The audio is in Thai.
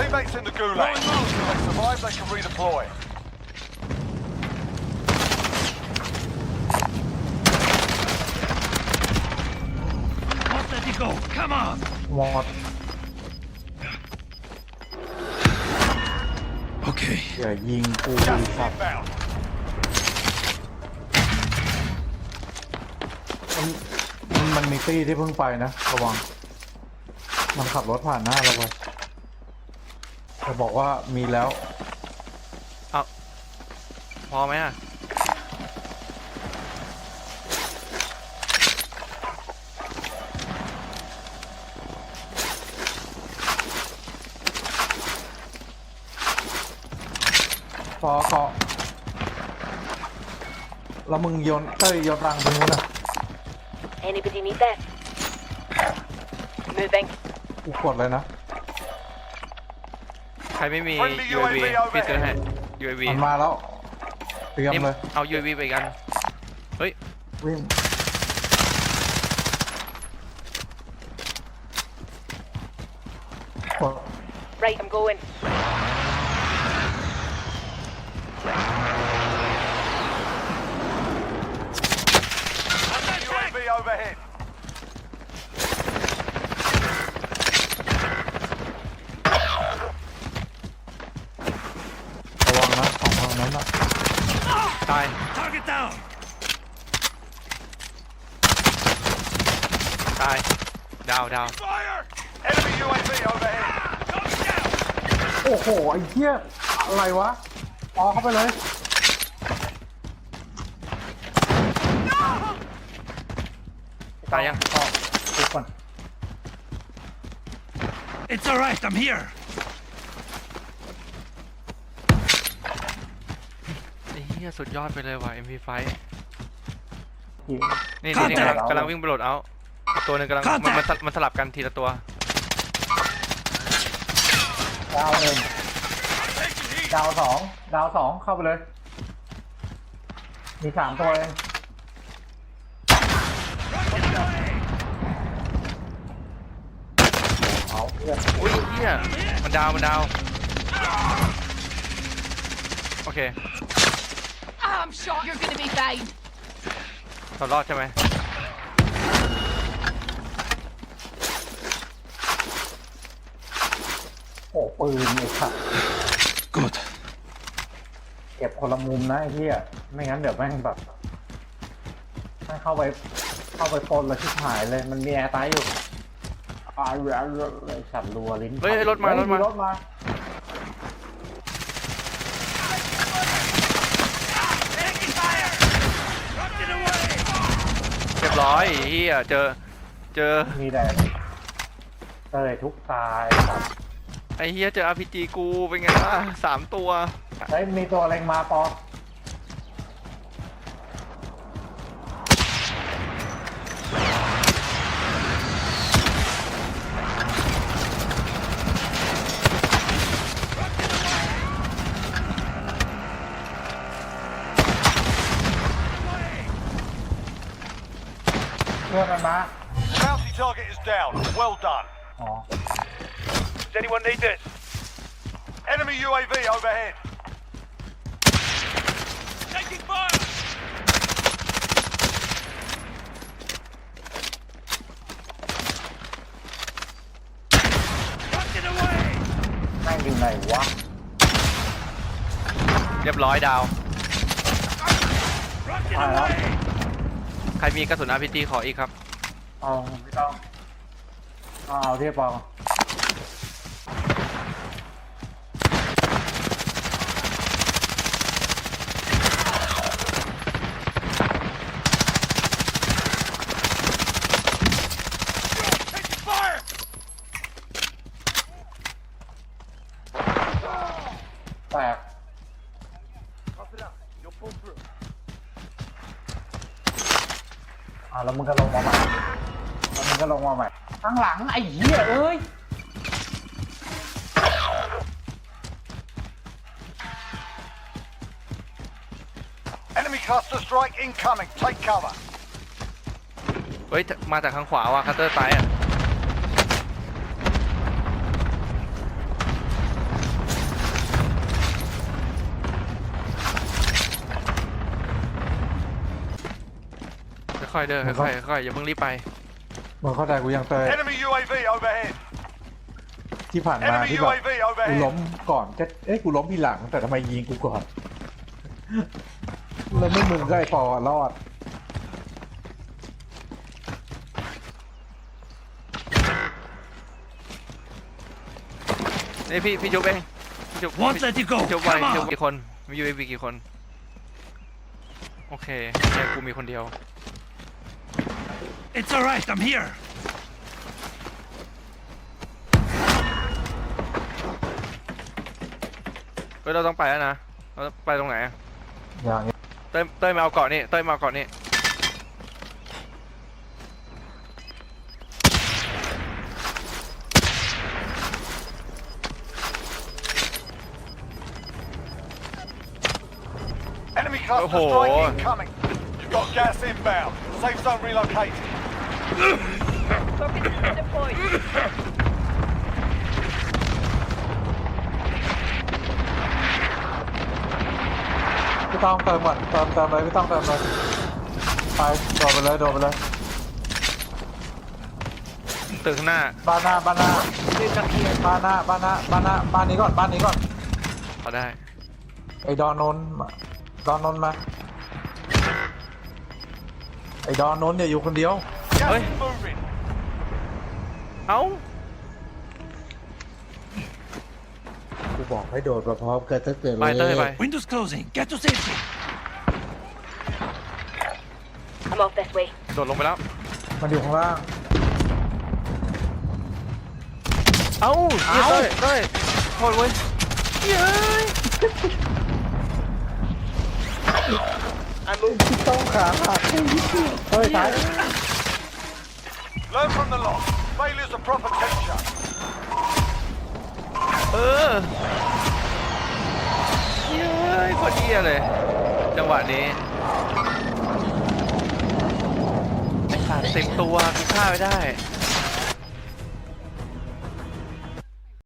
Teammates in the gulag. If they survive, they can redeploy. Not let it go. Come on. หมด Okay. อย่ายิงกู Gas สัตว์ inbound. มันมันมันมีตี้ที่เพิ่งไปนะ ระวัง มันขับรถผ่านหน้าเราไป จะบอกว่ามีแล้ว พอไหมอะ พอเกาะแล้วมึงโยนเต้ยโยนรังตรงนู้นนะ Anybody need that? Moving. กูกดเลยนะใครไม่มี Friendly UAV UAV พี่ซื้อให้ UAV มันมาแล้วเตรียมนี่เลยเอา UAV ไปกัน เฮ้ย วิ่งกด Right, I'm going. UAV overhead. ระวังนะของทางนั้นอะ ตาย Target down. ตายดาวดาว Fire! Enemy UAV overhead. โอ้โหไอ้เหี้ยอะไรวะออกเข้าไปเลย ตายยังออกดูก่อน It's all right. I'm here. ไอ้เหี้ยสุดยอดไปเลยว่ะ MP5 เหี้ยนี่นี่นี่ Contact กำลังกำลังวิ่งไปโหลดเอาอีกตัวหนึ่งกำลัง Contact มันมันสมันสลับกันทีละตัว ดาวหนึ่งดาวสองดาวสองเข้าไปเลย มีสามตัวเองเอาเพื่อนอุ้ยเหี้ยมันดาวมันดาว โอเค I'm shot. You're gonna be fine. เรารอดใช่ไหม โอ้ปืนไอ้สัตว์ Good. เก็บคนละมุมนะไอ้เหี้ยไม่งั้นเดี๋ยวแม่งแบบแม่งเข้าไปเข้าไปปนแล้วชิบหายเลย มันมีแอร์ไตอยู่อ่าเรือเรือเลยสัตว์รัวลิ้นเฮ้ยรถมาเฮ้ยรถมา รถมา รียบร้อยไอ้เหี้ยเจอ เจอมีแต่เตยทุกตายสัตว์ไอ้เหี้ยเจอ RPG กูเป็นไงล่ะสามตัวเฮ้ยมีตัวเล็งมาปอ เพื่อนมันมา Bounty target is down. Well done. อ๋อ Does anyone need this? Enemy UAV overhead. Taking fire! แม่งอยู่ไหนวะ เรียบร้อยดาว ตายแล้ว ใครมีกระสุน RPG ขออีกครับ เอาไม่ต้องเอาเอาที่ปองแตก อ่าแล้วมึงก็ลงมาใหม่แล้วมึงก็ลงมาใหม่ข้างหลังไอ้เหี้ยเอ้ย Enemy cluster strike incoming. Take cover. เฮ้ย มาจากทางขวาว่ะคัตเตอร์ตายอะ ค่อยๆเด้อค่อยๆค่อยๆอย่าเพิ่งรีบไปมึงเข้าใจกูยังเตย Enemy UAV overhead. ที่ผ่านมา Enemy ที่แบบ UAV กูล้ overhead. มก่อนก็เอ้ยกูล้มทีหลัง แต่ทำไมยิงกูก่อน แล้วไม่มึงก็ไอ้ปอรอด นี่พี่พี่จุ๊บเองพี่จุ๊บ Won't พี่ let you go. จุ๊บไว้ Come จุ๊บ on. กี่คนมียูเอวีกี่คน โอเคแค่กูมีคนเดียว It's all right. I'm here. เฮ้ยเราต้องไปแล้วนะเราต้องไปตรงไหนอะอย่างนี้เต้ยเต้ยมาเอาเกาะนี่เต้ยมาเอาเกาะนี่ Enemy cluster Oh. strike incoming. You've got gas inbound. Safe zone relocated. Deployed. พี่ต้องเติมก่อนเติมเติมเลยพี่ต้องเติมเลยไปโดดไปเลยโดดไปเลยตึกข้างหน้าบ้านหน้าบ้านหน้า Moved up here. บ้านหน้าบ้านหน้าบ้านหน้าบ้านนี้ก่อนบ้านนี้ก่อนเอาได้ ไอ้ดอนนนท์มาดอนนนท์มา ไอ้ดอนนนท์เนี่ยอยู่คนเดียว Gas Oi. is moving. เอ้า กูบอกให้โดดมาพร้อมกันตั้งแต่ไปเต้ยไป Windows closing. Get to safety. I'm off this way. โดดลงไปแล้ว มันอยู่ข้างล่าง เอ้าเหี้ยเต้ยเต้ยโทษเว้ยเย้ย ต้องขาหักเฮ้ยท้าย Learn from the loss. Failure's a proper teacher. เออเย้ยโคตรเหี้ยเลย จังหวะนี้ไอ้ขาดสิบตัวกูฆ่าไม่ได้